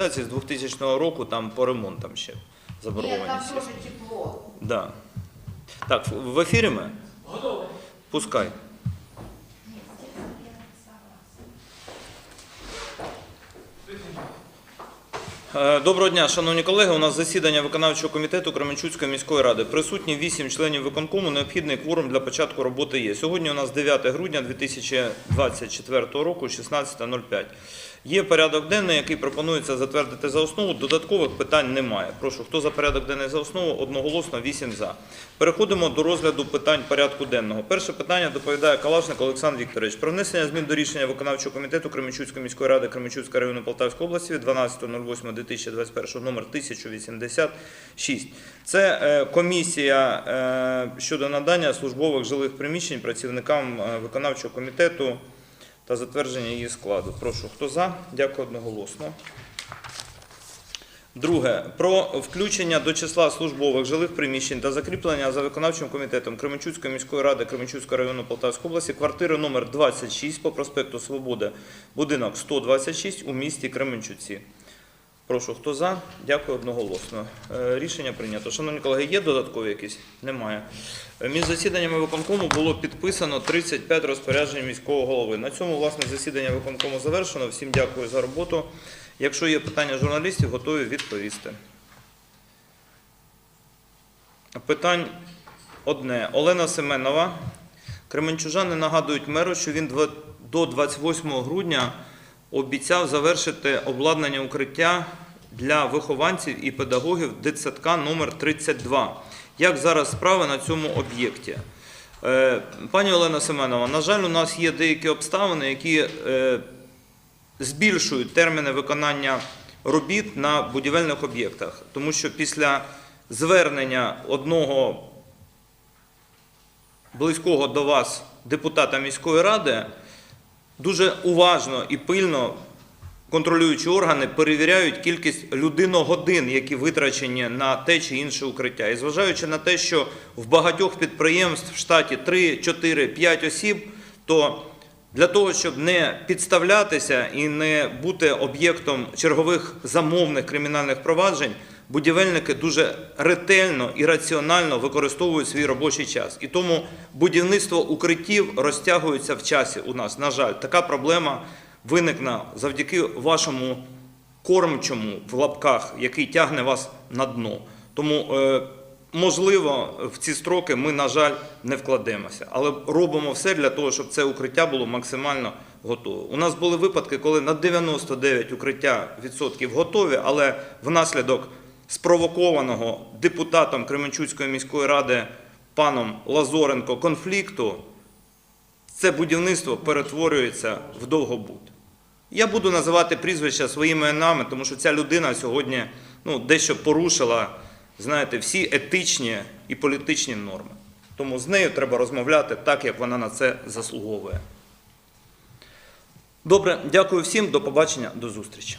З 2000 року там по ремонтам ще заборгованість. там є. тоже тепло. Да. Так, в- ефірі ми? Готовий. Пускай. Е, Доброго дня, шановні колеги. У нас засідання виконавчого комітету Кременчуцької міської ради. Присутні 8 членів виконкому. Необхідний кворум для початку роботи є. Сьогодні у нас 9 грудня 2024 року, 16.05. Є порядок денний, який пропонується затвердити за основу. Додаткових питань немає. Прошу, хто за порядок денний за основу? Одноголосно 8 за. Переходимо до розгляду питань порядку денного. Перше питання доповідає Калашник Олександр Вікторович. Про внесення змін до рішення виконавчого комітету Кременчуцької міської ради Кременчуцького району Полтавської області від 12.08.2021 номер 1086. Це е, комісія е, щодо надання службових жилих приміщень працівникам е, виконавчого комітету та затвердження її складу. Прошу, хто за? Дякую одноголосно. Друге, про включення до числа службових жилих приміщень та закріплення за виконавчим комітетом Кременчуцької міської ради Кременчуцького району Полтавської області квартири номер 26 по проспекту Свободи, будинок 126 у місті Кременчуці. Прошу, хто за? Дякую одноголосно. Е, Рішення прийнято. Шановні колеги, є додаткові якісь? Немає. Е, Між засіданнями виконкому було підписано 35 розпоряджень міського голови. На цьому власне засідання виконкому завершено. Всім дякую за роботу. Якщо є питання журналістів, готові відповісти. Питань одне. Олена Семенова. Кременчужани нагадують меру, що він до 28 грудня обіцяв завершити обладнання укриття для вихованців і педагогів дитсадка номер 32. Як зараз справи на цьому об'єкті? Е, Пані Олена Семенова, на жаль, у нас є деякі обставини, які е, збільшують терміни виконання робіт на будівельних об'єктах. Тому що після звернення одного близького до вас депутата міської ради дуже уважно і пильно контролюючі органи перевіряють кількість людиногодин, які витрачені на те чи інше укриття. І зважаючи на те, що в багатьох підприємств в штаті 3, 4, 5 осіб, то для того, щоб не підставлятися і не бути об'єктом чергових замовних кримінальних проваджень, будівельники дуже ретельно і раціонально використовують свій робочий час. І тому будівництво укриттів розтягується в часі у нас. На жаль, така проблема виникне завдяки вашому кормчому в лапках, який тягне вас на дно. Тому, е, можливо, в ці строки ми, на жаль, не вкладемося, але робимо все для того, щоб це укриття було максимально готове. У нас були випадки, коли на 99 укриття відсотків готові, але внаслідок спровокованого депутатом Кременчуцької міської ради паном Лазоренко конфлікту це будівництво перетворюється в довгобуд. Я буду називати прізвища своїми іменами, тому що ця людина сьогодні ну, дещо порушила, знаєте, всі етичні і політичні норми. Тому з нею треба розмовляти так, як вона на це заслуговує. Добре, дякую всім, до побачення, до зустрічі.